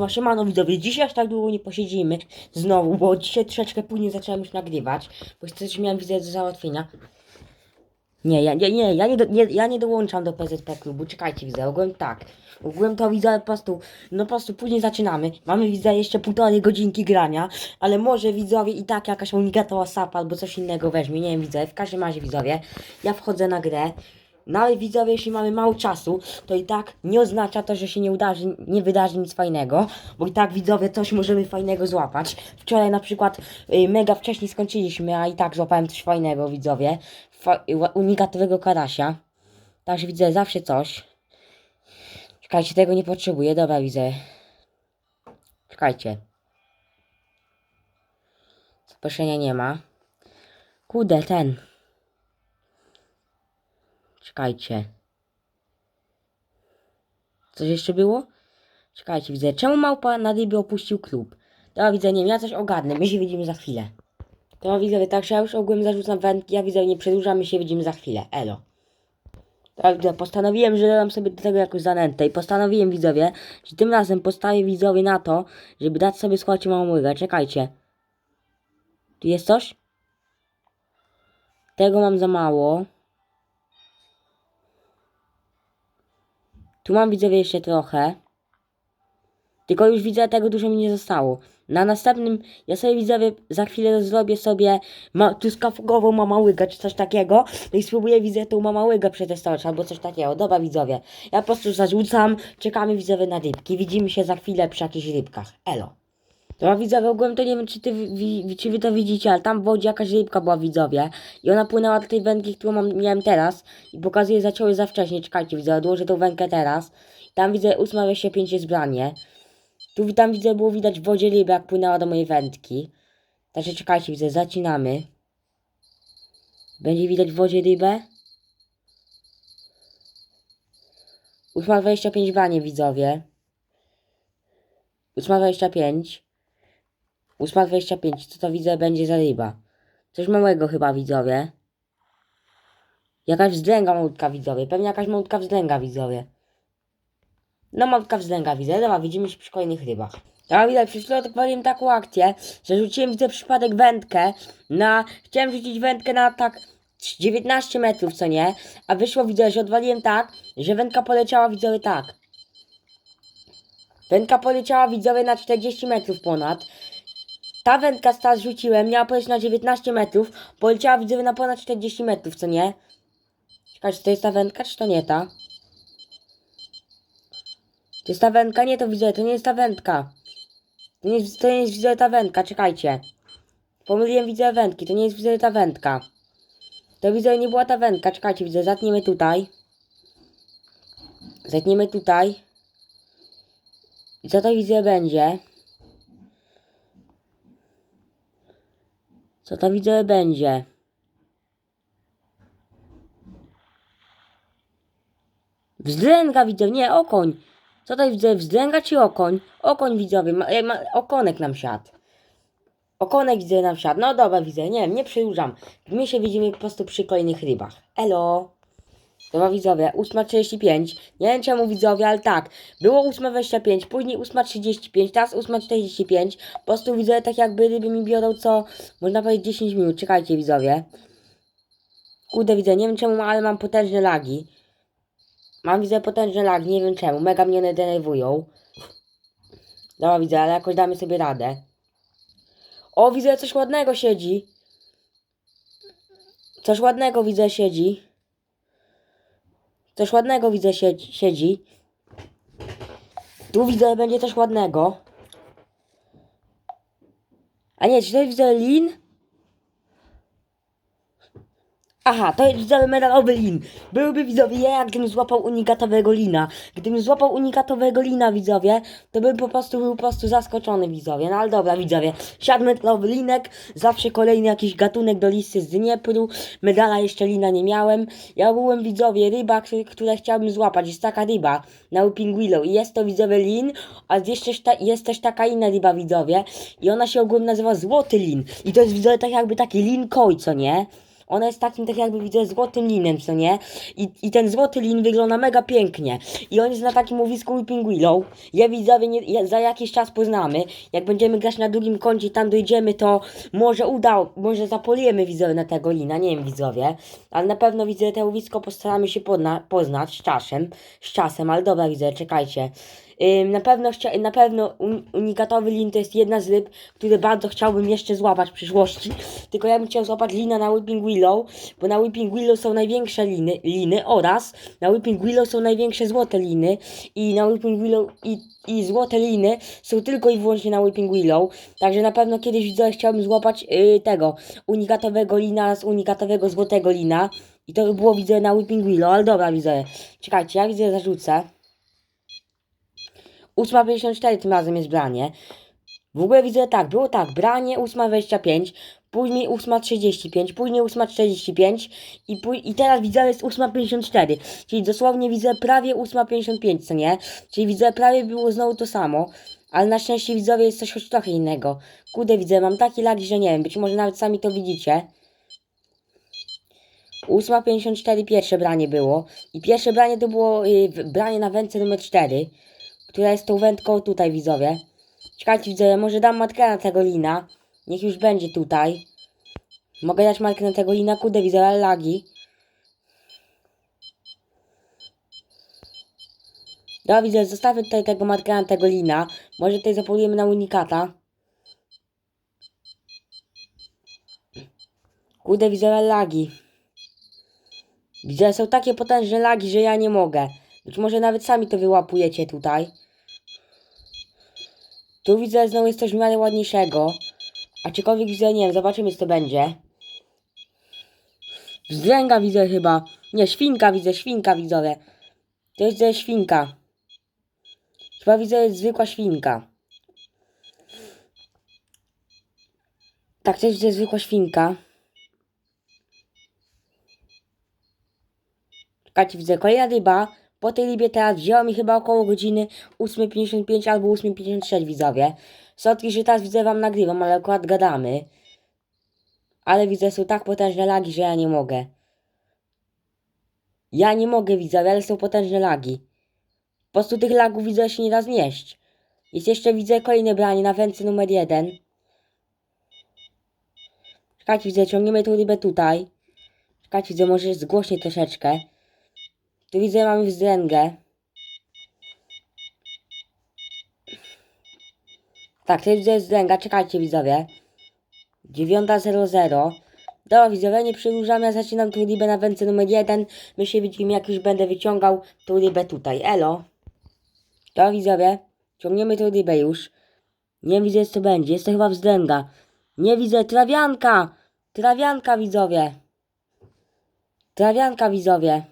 Siema, siemano widzowie, dzisiaj aż tak długo nie posiedzimy znowu, bo dzisiaj troszeczkę później zacząłem już nagrywać, bo coś miałem widzę do załatwienia. Nie, ja, nie, nie, ja nie, do, nie, ja nie dołączam do PZP klubu, czekajcie widzę, ogółem tak. Ogółem to widzę po prostu, no po prostu później zaczynamy. Mamy widzę jeszcze półtorej godzinki grania, ale może widzowie i tak jakaś unikata WhatsApp albo coś innego weźmie, nie wiem widzę, w każdym razie widzowie, ja wchodzę na grę. No ale widzowie, jeśli mamy mało czasu, to i tak nie oznacza to, że się nie udarzy, nie wydarzy nic fajnego, bo i tak widzowie coś możemy fajnego złapać. Wczoraj na przykład y, mega wcześniej skończyliśmy, a i tak złapałem coś fajnego widzowie. Fa y, unikatowego karasia. Także widzę zawsze coś. Czekajcie, tego nie potrzebuję, dobra widzę. Czekajcie. Zaproszenia nie ma. Kurde, ten. Czekajcie. Coś jeszcze było? Czekajcie, widzę. Czemu małpa na rybie opuścił klub? Nie wiem, ja coś ogarnę. My się widzimy za chwilę. Dobra, widzę, także ja już ogółem zarzucam wędki. Ja widzę, nie przedłużam, my się widzimy za chwilę. Elo. Widzę, postanowiłem, że dam sobie do tego jakąś zanętę i postanowiłem, widzowie, że tym razem postawię widzowie na to, żeby dać sobie, słuchajcie, małą łygę. Czekajcie. Tu jest coś? Tego mam za mało. Tu mam widzowie jeszcze trochę. Tylko już widzę, tego dużo mi nie zostało. Na następnym, ja sobie widzowie za chwilę zrobię sobie ma, truskawkową mamałyga czy coś takiego. No i spróbuję widzę tą mamałyga przetestować albo coś takiego. Dobra widzowie, ja po prostu zarzucam, czekamy widzowie na rybki. Widzimy się za chwilę przy jakichś rybkach. Elo. Dobra widzowie, ogółem to nie wiem czy, ty, wi, czy wy to widzicie, ale tam w wodzie jakaś rybka była widzowie. I ona płynęła do tej wędki, którą mam, miałem teraz. I pokazuję, zaciąły za wcześnie. Czekajcie widzę, odłożę tą wędkę teraz. Tam widzę 8.25 jest branie. Tu tam widzę, było widać w wodzie rybę, jak płynęła do mojej wędki. Także czekajcie, widzę, zacinamy. Będzie widać w wodzie rybę. 8.25 branie, widzowie. 8.25. 8.25, co to widzę, będzie za ryba. Coś małego chyba, widzowie. Jakaś wzdręga malutka, widzowie. Pewnie jakaś malutka wzdręga, widzowie. No malutka wzdręga widzę, dobra, widzimy się przy kolejnych rybach. Dobra, widać, przed chwilą odpaliłem taką akcję, że rzuciłem widzę przypadek wędkę na... Chciałem rzucić wędkę na tak 19 metrów, co nie? A wyszło, widzę, że odwaliłem tak, że wędka poleciała, widzowie, tak. Wędka poleciała, widzowie, na 40 metrów ponad. Ta wędka, ta rzuciłem, miała polecieć na 19 metrów, poleciała, widzowie, na ponad 40 metrów, co nie? Czekajcie, czy to jest ta wędka, czy to nie ta? To jest ta wędka? Nie, to widzę, to nie jest ta wędka. To nie jest, to nie jest widzę ta wędka, czekajcie. Pomyliłem widzę wędki, to nie jest widzę ta wędka. To widzę, nie była ta wędka, czekajcie, widzę, zatniemy tutaj. Zatniemy tutaj. I co to widzę będzie? Co to widzę będzie? Wzdręga widzę, nie, okoń. Co to widzę, wzdręga czy okoń? Okoń widzowie, ma, e, ma, okonek nam siadł. Okonek widzę nam siadł. No dobra, widzę, nie wiem, nie przedłużam. My się widzimy po prostu przy kolejnych rybach. Elo. Dobra widzowie, 8.35. Nie wiem czemu widzowie, ale tak. Było 8.25, później 8.35, teraz 8.45. Po prostu widzę tak jakby ryby mi biorą co, można powiedzieć 10 minut. Czekajcie widzowie. Kurde widzę, nie wiem czemu, ale mam potężne lagi. Mam widzę potężne lagi, nie wiem czemu. Mega mnie one denerwują. Dobra, widzę, ale jakoś damy sobie radę. O, widzę, coś ładnego siedzi. Coś ładnego widzę siedzi. Coś ładnego widzę siedzi. siedzi. Tu widzę, będzie coś ładnego. A nie, to widzę lin? Aha, to jest widzowie medalowy lin. Byłby widzowie ja, gdybym złapał unikatowego lina. Gdybym złapał unikatowego lina, widzowie, to bym po prostu był po prostu zaskoczony, widzowie. No ale dobra, widzowie. Siadł medalowy linek, zawsze kolejny jakiś gatunek do listy z Dniepru. Medala jeszcze lina nie miałem. Ja byłem, widzowie, ryba, który, które chciałbym złapać. Jest taka ryba na Whipping Willow i jest to, widzowie, lin, a jest też, ta, jest też taka inna ryba, widzowie. I ona się ogólnie nazywa złoty lin. I to jest, widzowie, tak jakby taki lin koi, co nie? Ona jest takim tak jakby widzę złotym linem, co nie? I, I ten złoty lin wygląda mega pięknie. I on jest na takim łowisku Weeping Willow. Ja widzowie nie, ja, za jakiś czas poznamy. Jak będziemy grać na drugim koncie i tam dojdziemy, to może uda, może zapoliemy widzowie na tego lina, nie wiem widzowie. Ale na pewno widzę te łowisko postaramy się podna, poznać z czasem, z czasem, ale dobra widzę, czekajcie. Na pewno, na pewno un, unikatowy lin to jest jedna z ryb, które bardzo chciałbym jeszcze złapać w przyszłości. Tylko ja bym chciał złapać lina na Whipping Willow, bo na Whipping Willow są największe liny, liny oraz na Whipping Willow są największe złote liny i na Whipping Willow i, i złote liny są tylko i wyłącznie na Whipping Willow. Także na pewno kiedyś widzę, chciałbym złapać yy, tego unikatowego lina z unikatowego złotego lina. I to by było widzę na Whipping Willow, ale dobra widzę. Czekajcie, ja widzę zarzucę. 8.54 tym razem jest branie. W ogóle widzę tak, było tak, branie 8.25, później 8.35, później 8.45 i, i teraz widzę jest 8.54, czyli dosłownie widzę prawie 8.55, co nie? Czyli widzę prawie było znowu to samo, ale na szczęście widzowie jest coś choć trochę innego. Kudę widzę, mam taki lag, że nie wiem, być może nawet sami to widzicie. 8.54 pierwsze branie było i pierwsze branie to było y, w- branie na wędce numer 4 która jest tą wędką tutaj, widzowie. Czekajcie, widzowie, może dam matkę na tego lina. Niech już będzie tutaj. Mogę dać matkę na tego lina, kudę, widzowie, lagi. Dobra, widzę, zostawię tutaj tego matkę na tego lina. Może tutaj zapolujemy na unikata. Kudę, widzowie, lagi. Widzę, są takie potężne lagi, że ja nie mogę. Być może nawet sami to wyłapujecie tutaj. Tu widzę, znowu jest coś w miarę ładniejszego. A ciekawych widzę, nie wiem, zobaczymy co to będzie. Wzdręga widzę chyba. Nie, świnka widzę, świnka widzowie. To jest świnka. Chyba widzę, jest zwykła świnka. Tak, to jest zwykła świnka. Czekajcie, widzę, kolejna ryba. Po tej rybie teraz wzięło mi chyba około godziny 8.55 albo 8.56 widzowie. Sotki, że teraz widzę wam nagrywam, ale akurat gadamy. Ale widzę, są tak potężne lagi, że ja nie mogę. Ja nie mogę widzowie, ale są potężne lagi. Po prostu tych lagów widzę się nie da znieść. Jest jeszcze widzę kolejne branie na wędce numer jeden. Czekajcie, widzę, ciągniemy tą rybę tutaj. Czekajcie, widzę, może zgłośnię troszeczkę. Tu widzę, mamy wzdręgę. Tak, to widzę wzdręga, czekajcie widzowie. 9.00. Dobra widzowie, nie przedłużamy, ja zaczynam tą rybę na wędce numer 1. My się widzimy, jak już będę wyciągał tą rybę tutaj. Elo. Dobra widzowie, ciągniemy tą rybę już. Nie widzę, co będzie, jest to chyba wzdręga. Nie widzę, trawianka! Trawianka widzowie. Trawianka widzowie.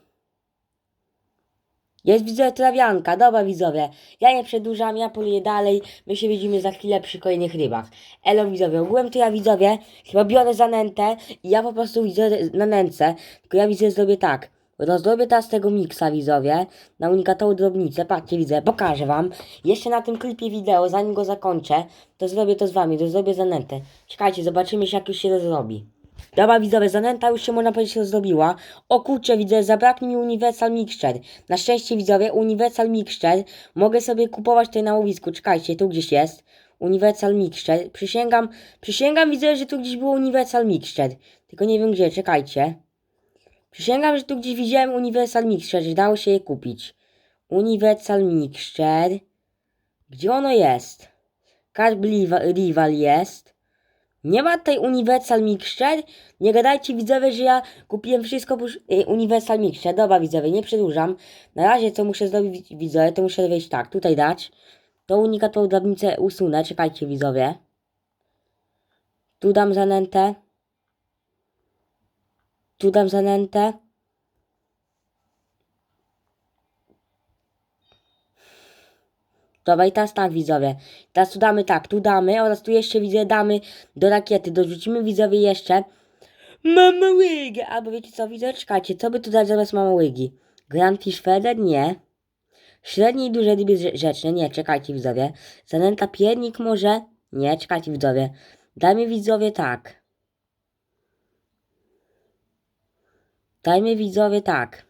Jest widzę trawianka, dobra widzowie. Ja nie przedłużam, ja poluję dalej. My się widzimy za chwilę przy kolejnych rybach. Elo widzowie, ogółem to ja widzowie chyba biorę zanętę i ja po prostu widzę na nęcę. Tylko ja widzę zrobię tak. Rozdrobię teraz tego miksa widzowie na unikatową drobnicę. Patrzcie widzę, pokażę wam. Jeszcze na tym klipie wideo, zanim go zakończę, to zrobię to z wami, to zrobię zanętę. Czekajcie, zobaczymy się jak już się to zrobi. Dobra widzowie, zanęta już się można powiedzieć rozrobiła. O kurczę, widzę, zabraknie mi Universal Mixture. Na szczęście widzowie, Universal Mixture mogę sobie kupować tutaj na łowisku. Czekajcie, tu gdzieś jest. Universal Mixture. Przysięgam, przysięgam widzę, że tu gdzieś było Universal Mixture. Tylko nie wiem gdzie, czekajcie. Przysięgam, że tu gdzieś widziałem Universal Mixture, że dało się je kupić. Universal Mixture. Gdzie ono jest? Rival- Rival jest. Nie ma tutaj Universal Mixture. Nie gadajcie widzowie, że ja kupiłem wszystko oprócz y, Universal Mixture. Dobra widzowie, nie przedłużam. Na razie co muszę zrobić widzowie, to muszę wejść tak, tutaj dać. To unikatową drabnicę usunę, czekajcie widzowie. Tu dam zanętę. Tu dam zanętę. Dobra i teraz tak widzowie. Teraz tu damy tak, tu damy oraz tu jeszcze widzę damy do rakiety. Dorzucimy widzowie jeszcze Mama Łygi. Albo wiecie co widzę? Czekajcie, co by tu dać zamiast Mama Łygi? Grand Fish Feather? Nie. Średnie i duże ryby rze- rzeczne? Nie, czekajcie widzowie. Zanęta piernik może? Nie, czekajcie widzowie. Dajmy widzowie tak. Dajmy widzowie tak.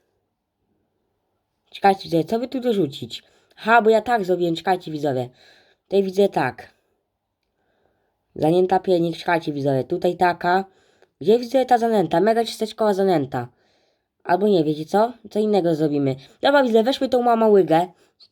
Czekajcie widzowie, co by tu dorzucić? Ha, bo ja tak zrobiłem, czekajcie widzowie. Tutaj widzę tak. Zanęta piernik, czekajcie widzowie. Tutaj taka. Gdzie widzę ta zanęta? Mega czysteczkowa zanęta. Albo nie, wiecie co? Co innego zrobimy. Dobra, widzę, weźmy tą mama łygę.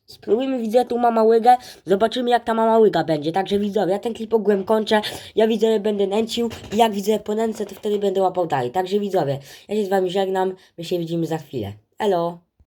Spróbujmy, widzę, tą mama łygę. Zobaczymy, jak ta mama łyga będzie. Także widzowie, ja ten klip ogółem kończę. Ja widzę, będę nęcił. I jak widzę po nęce, to wtedy będę łapał dalej. Także widzowie, ja się z wami żegnam. My się widzimy za chwilę. Elo!